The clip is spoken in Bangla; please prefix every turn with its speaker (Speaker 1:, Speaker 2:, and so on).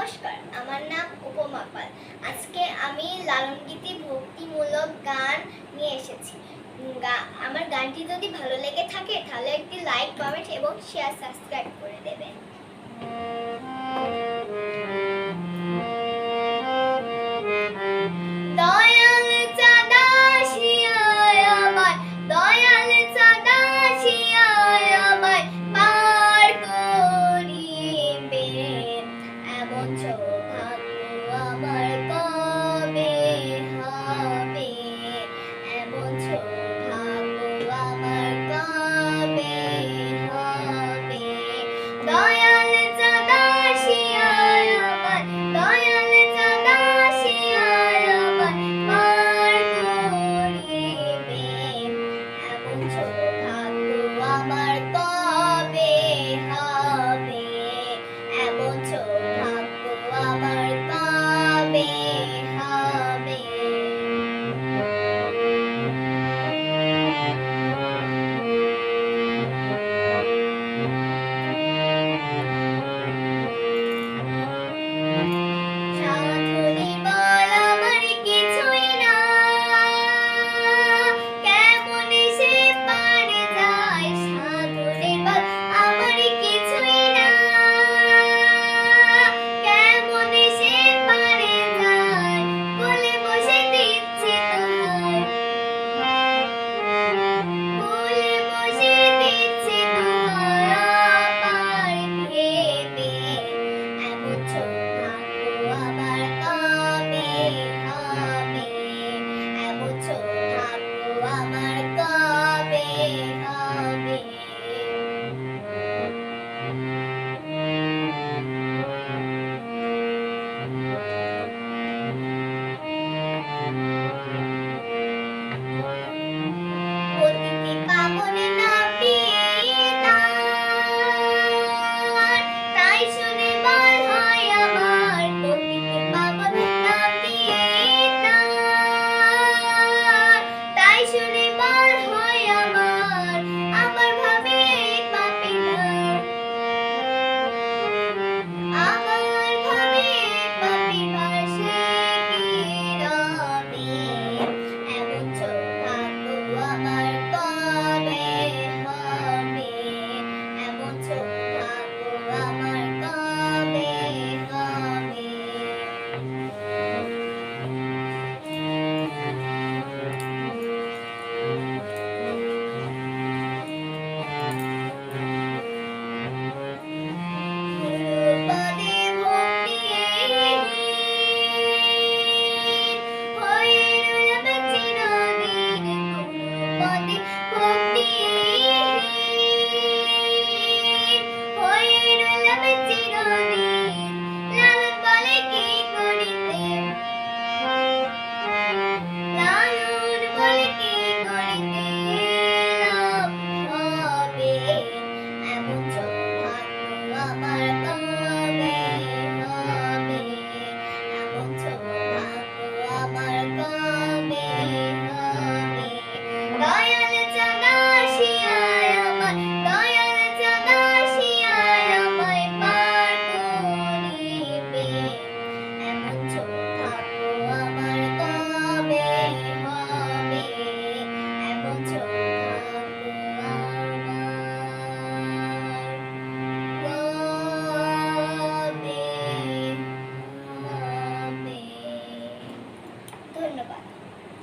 Speaker 1: নমস্কার, আমার নাম উপমা পাল। আজকে আমি লালনগীতি ভক্তিমূলক গান নিয়ে এসেছি। আমার গানটি যদি ভালো লেগে থাকে, তাহলে একটি লাইক কমেন্ট এবং শেয়ার সাবস্ক্রাইব করে দেবেন। আমার